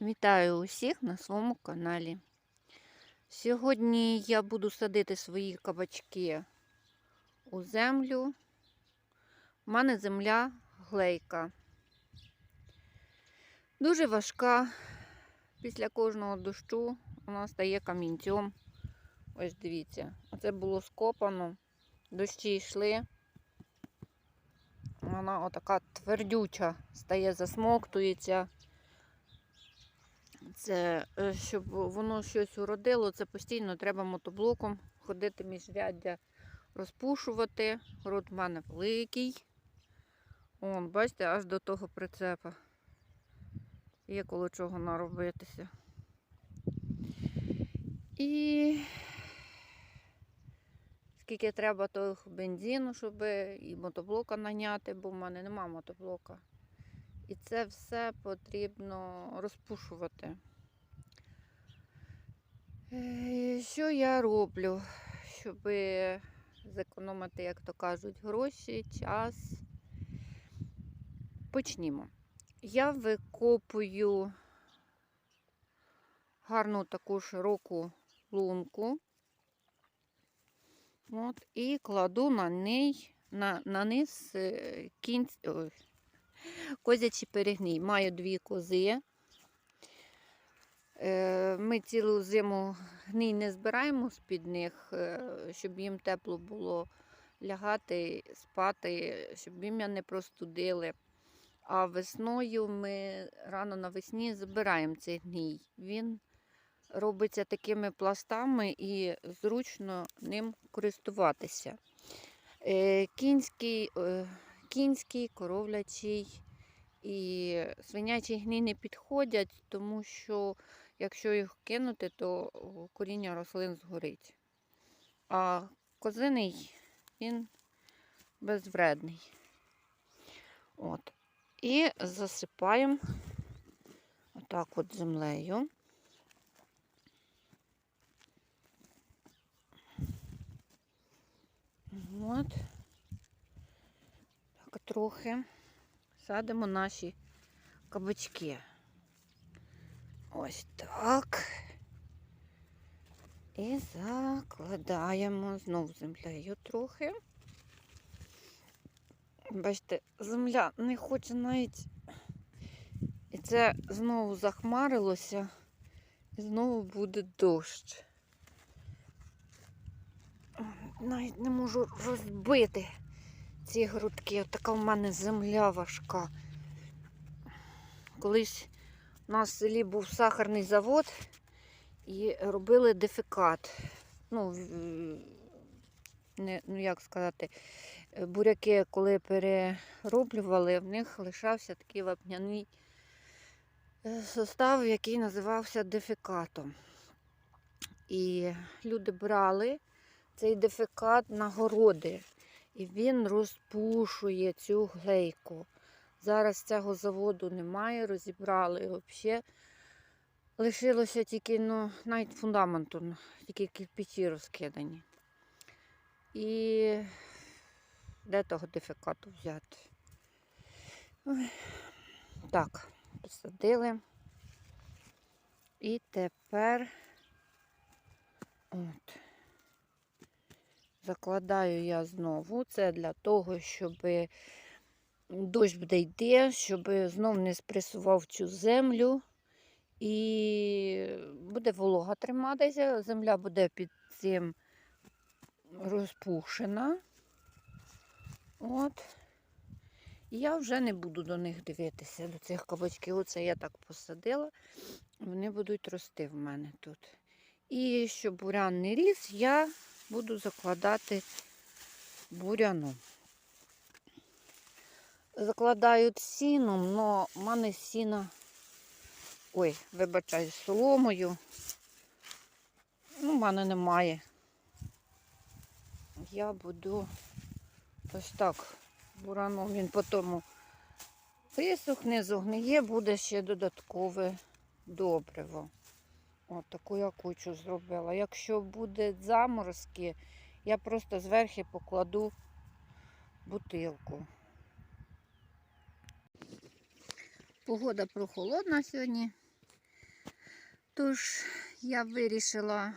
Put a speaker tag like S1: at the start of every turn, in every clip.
S1: Вітаю усіх на своєму каналі. Сьогодні я буду садити свої кабачки у землю. У мене земля глейка. Дуже важка. Після кожного дощу вона стає камінцем. Ось дивіться, оце було скопано, дощі йшли. Вона отака твердюча стає, засмоктується. Це, е, щоб воно щось уродило, це постійно треба мотоблоком ходити міжряддя, розпушувати. Рот в мене великий. Вон, бачите, аж до того прицепа. Є коло чого наробитися. І скільки треба того бензину, щоб і мотоблока наняти, бо в мене нема мотоблока. І це все потрібно розпушувати. Е, Що я роблю, щоб зекономити, як то кажуть, гроші, час? Почнімо. Я викопую гарну таку широку лунку. От, і кладу на неї, на, на низ е, кінць, ой, козячий перегній. Маю дві кози. Ми цілу зиму гній не збираємо з-під них, е, щоб їм тепло було лягати, спати, щоб їм не простудили. А весною ми рано навесні збираємо цей гній. Він робиться такими пластами і зручно ним користуватися. Е, Кінський, е, кінський, коровлячий і свинячий гній не підходять, тому що якщо їх кинути, то коріння рослин згорить. А козиний він безвредний. От. І засипаємо отак от землею. От. Так, трохи садимо наші кабачки. Ось так. І закладаємо знову землею трохи. Бачите, земля не хоче навіть. І це знову захмарилося, і знову буде дощ. Навіть не можу розбити ці грудки. От така в мене земля важка. Колись у нас в селі був сахарний завод і робили дефекат. Ну, не, ну як сказати, буряки, коли перероблювали, в них лишався такий вапняний е, состав, який називався дефекатом. І люди брали цей дефекат на городи, і він розпушує цю глейку. Зараз цього заводу немає, розібрали взагалі. Лишилося тільки, ну, навіть фундаменту, тільки кирпичі розкидані. І де того дефекату взяти? Так, посадили. І тепер от. Закладаю я знову. Це для того, щоб дощ буде йти, щоб знов не спресував цю землю. І буде волога триматися, земля буде під цим розпушена. От. Я вже не буду до них дивитися, до цих кабачків. Оце я так посадила. Вони будуть рости в мене тут. І щоб бурян не ріс, я буду закладати буряну. Закладаю сіном, але в мене сіна, ой, вибачаю, соломою. Ну, в мене немає. Я буду ось так бураном. Він потім висохне, зогниє, буде ще додаткове добриво. От таку я кучу зробила. Якщо буде заморозки, я просто зверху покладу бутилку. Погода прохолодна сьогодні. Тож я вирішила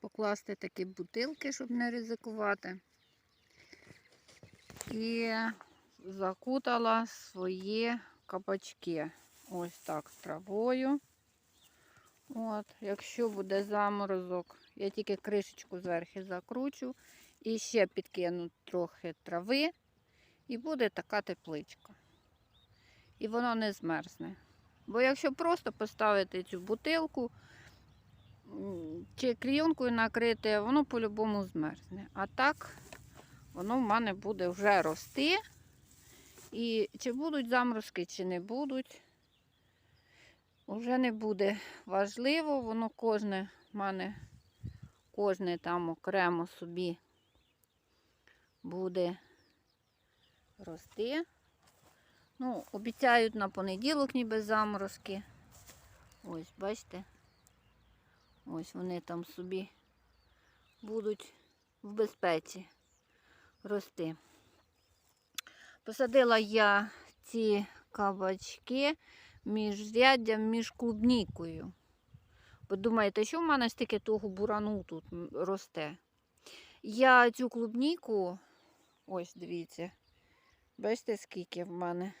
S1: покласти такі бутилки, щоб не ризикувати. І закутала свої кабачки. Ось так з травою. От, якщо буде заморозок, я тільки кришечку зверху закручу і ще підкину трохи трави, і буде така тепличка. І воно не змерзне. Бо якщо просто поставити цю бутилку чи клійонкою накрити, воно по-любому змерзне. А так воно в мене буде вже рости. І чи будуть заморозки, чи не будуть, вже не буде важливо, воно кожне в мене кожне там окремо собі буде рости. Ну, обіцяють на понеділок ніби заморозки. Ось, бачите? Ось вони там собі будуть в безпеці рости. Посадила я ці кабачки між ряддям, між клубнікою. Ви думаєте, що в мене стільки того бурану тут росте? Я цю клубніку, ось дивіться, бачите, скільки в мене.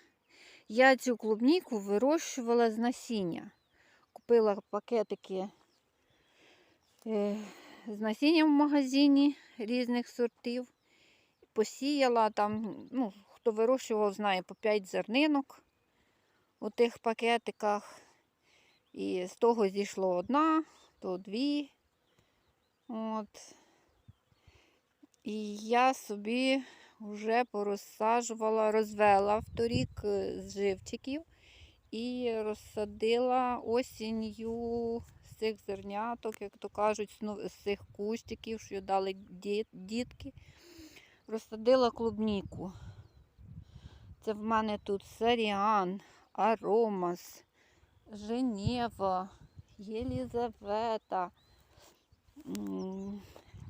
S1: Я цю клубніку вирощувала з насіння. Купила пакетики е, з насінням в магазині різних сортів. Посіяла там, ну, хто вирощував, знає, по 5 зернинок у тих пакетиках. І з того зійшло одна, то дві. От. І я собі вже порозсаджувала, розвела вторік е, з живчиків і розсадила осінню з цих зерняток, як то кажуть, з цих кущиків, що дали дітки. Розсадила клубніку. Це в мене тут Саріан, Аромас, Женєва, Єлізавета.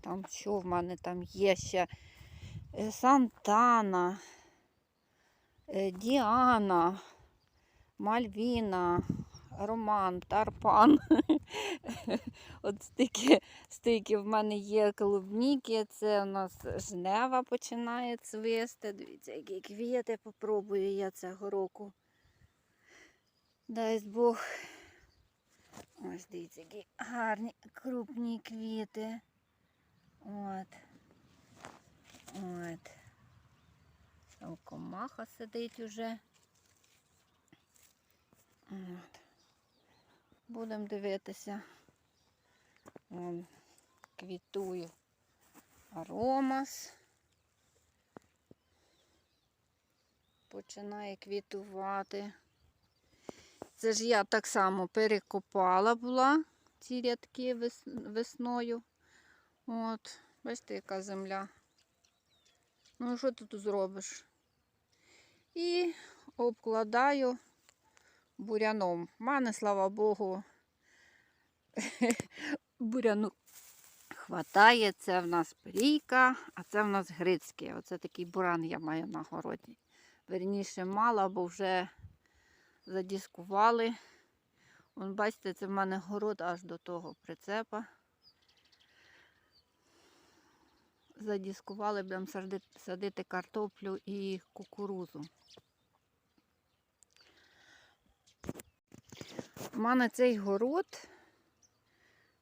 S1: Там що в мене там є ще? Е, Сантана, е, Діана, Мальвіна, Роман, Тарпан. От стільки, стільки в мене є клубніки. Це у нас жнева починає цвісти. Дивіться, які квіти попробую я цього року. Дай Бог. Ось дивіться, які гарні крупні квіти. От. От. Комаха сидить уже. От. Будемо дивитися. Вон квітує аромас. Починає квітувати. Це ж я так само перекопала була ці рядки весною. От, бачите, яка земля. Ну, що ти тут зробиш? І обкладаю буряном. У мене, слава Богу, буряну хватає. Це в нас перійка, а це в нас грицький. Оце такий буран я маю на городі. Верніше мала, бо вже задіскували. Вон, бачите, це в мене город аж до того прицепа. Задіскували, будемо садити, картоплю і кукурузу. У мене цей город,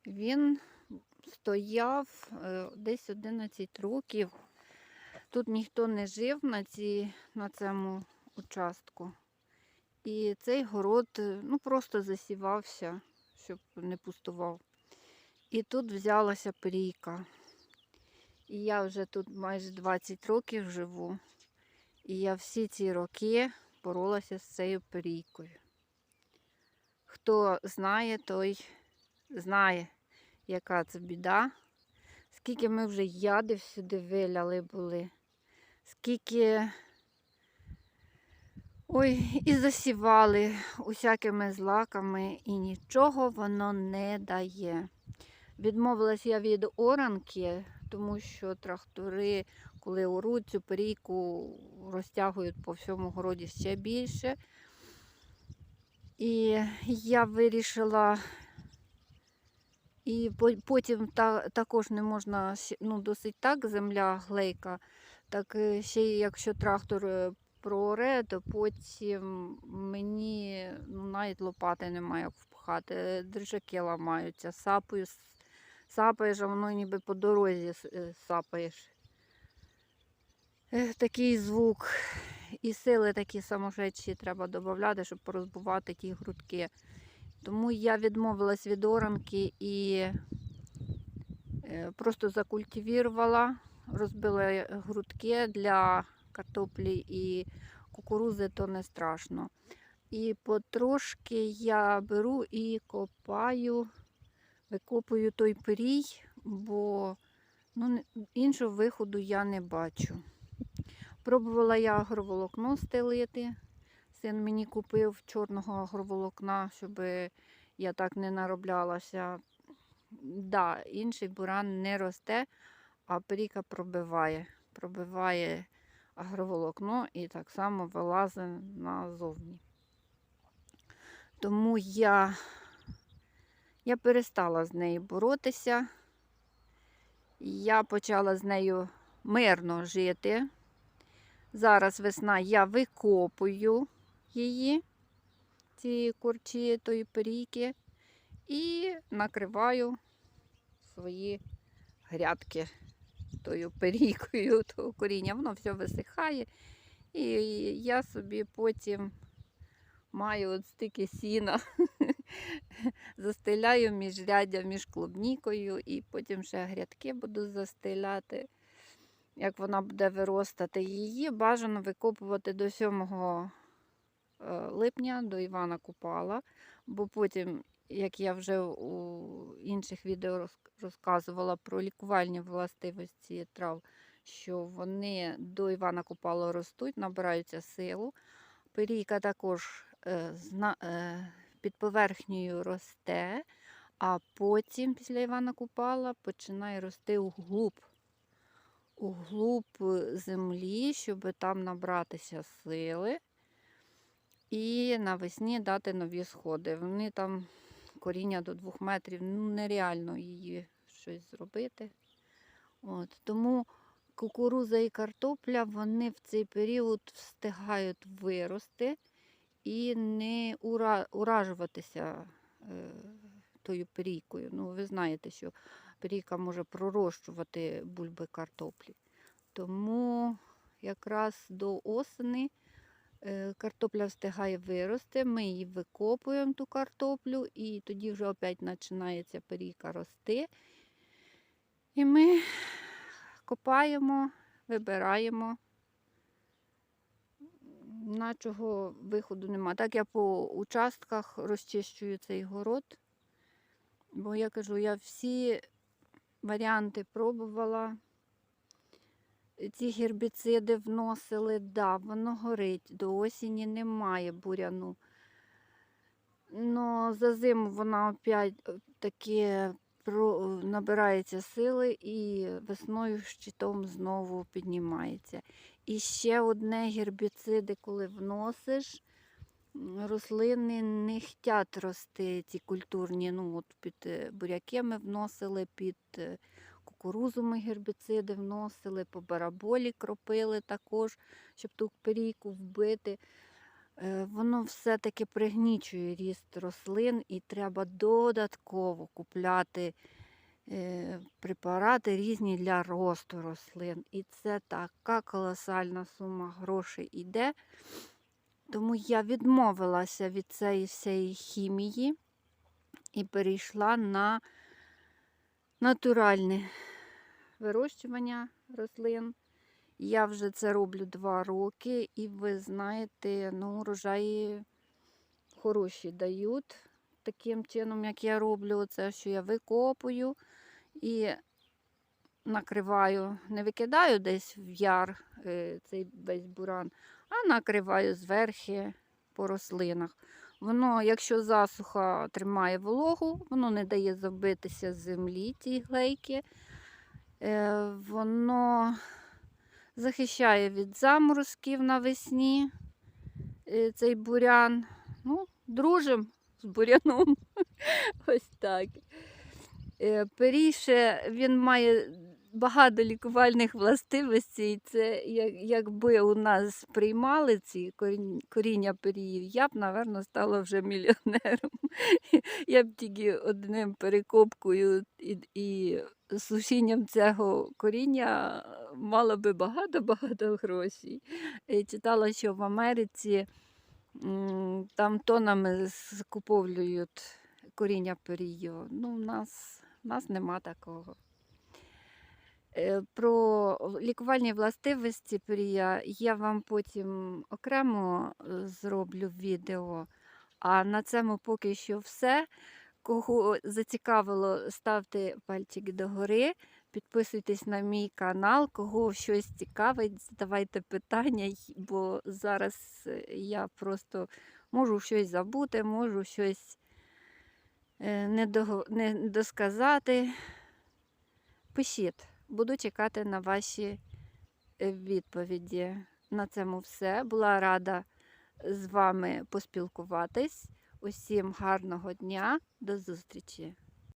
S1: він стояв е, десь 11 років. Тут ніхто не жив на, ці, на цьому участку. І цей город е, ну, просто засівався, щоб не пустував. І тут взялася перійка. І я вже тут майже 20 років живу. І я всі ці роки боролася з цією перійкою. Хто знає, той знає, яка це біда. Скільки ми вже ядів сюди виляли були, скільки ой, і засівали усякими злаками, і нічого воно не дає. Відмовилась я від оранки, тому що трактори, коли оруть цю перійку, розтягують по всьому городі ще більше. І я вирішила І потім та, також не можна ну, досить так, земля глейка. Так е, ще якщо трактор е, прооре, то потім мені ну, навіть лопати немає як впхати. е, Дрижаки ламаються, сапою, сапаєш, а воно ніби по дорозі е, сапаєш. Такий звук. І сили такі самошедші треба додати, щоб порозбувати ті грудки. Тому я відмовилась від оранки і е, просто закультивірувала, розбила е, грудки для картоплі і кукурузи, то не страшно. І потрошки я беру і копаю, викопую той пирій, бо ну, іншого виходу я не бачу. Пробувала я агроволокно стелити. Син мені купив чорного агроволокна, щоб я так не нароблялася. Да, інший буран не росте, а періка пробиває. Пробиває агроволокно і так само вилазить назовні. Тому я, я перестала з нею боротися. Я почала з нею мирно жити. Зараз весна я викопую її, ці курчі тої перійки, і накриваю свої грядки тою перійкою, того коріння. Воно все висихає. І я собі потім маю от стільки сіна, застеляю міжряддя між клубнікою, і потім ще грядки буду застеляти як вона буде виростати. Її бажано викопувати до 7 е, липня, до Івана Купала, бо потім, як я вже у інших відео розказувала про лікувальні властивості трав, що вони до Івана Купала ростуть, набираються силу. Перійка також е, е, під поверхнею росте, а потім після Івана Купала починає рости углуб углуб землі, щоб там набратися сили і навесні дати нові сходи. Вони там коріння до двох метрів, ну нереально її щось зробити. От, тому кукуруза і картопля вони в цей період встигають вирости і не ура- уражуватися е, тою перійкою. Ну, ви знаєте, що Перійка може пророщувати бульби картоплі. Тому якраз до осени е, картопля встигає вирости, ми її викопуємо ту картоплю, і тоді вже опять починається перійка рости. І ми копаємо, вибираємо. Начого виходу нема. Так я по участках розчищую цей город. Бо я кажу, я всі варіанти пробувала. Ці гербіциди вносили, да, воно горить. До осені немає буряну. Но за зиму вона опять е, про- набирається сили і весною щитом знову піднімається. І ще одне гербіциди, коли вносиш, рослини не хочуть рости, ці культурні. Ну, от під е, буряки ми вносили, під е, кукурузу ми гербіциди вносили, по бараболі кропили також, щоб ту перійку вбити. Е, Воно все-таки пригнічує ріст рослин і треба додатково купляти препарати різні для росту рослин. І це така колосальна сума грошей іде. Тому я відмовилася від цієї всієї хімії і перейшла на натуральне вирощування рослин. Я вже це роблю два роки, і ви знаєте, ну, урожаї хороші дають таким чином, як я роблю. Це що я викопую і накриваю, не викидаю десь в яр е, цей весь буран, а накриваю зверхи по рослинах. Воно, якщо засуха тримає вологу, воно не дає забитися землі ті глейки. Е, Воно захищає від заморозків навесні е, цей бурян. Ну, дружим з буряном. Ось так. Е, Періше він має багато лікувальних властивостей. Це якби у нас приймали ці коріння періїв, я б, напевно, стала вже мільйонером. Я б тільки одним перекопкою і, і сушінням цього коріння мала би багато-багато грошей. Е, Читала, що в Америці там тонами скуповують коріння перію. Ну, в нас, в нас нема такого. Е, Про лікувальні властивості перія я вам потім окремо е, зроблю відео. А на цьому поки що все. Кого зацікавило, ставте пальчик догори, підписуйтесь на мій канал, кого щось цікавить, задавайте питання, бо зараз е, я просто можу щось забути, можу щось не, дого- не досказати. Пишіть, буду чекати на ваші е, відповіді. На цьому все. Була рада з вами поспілкуватись. Усім гарного дня, до зустрічі!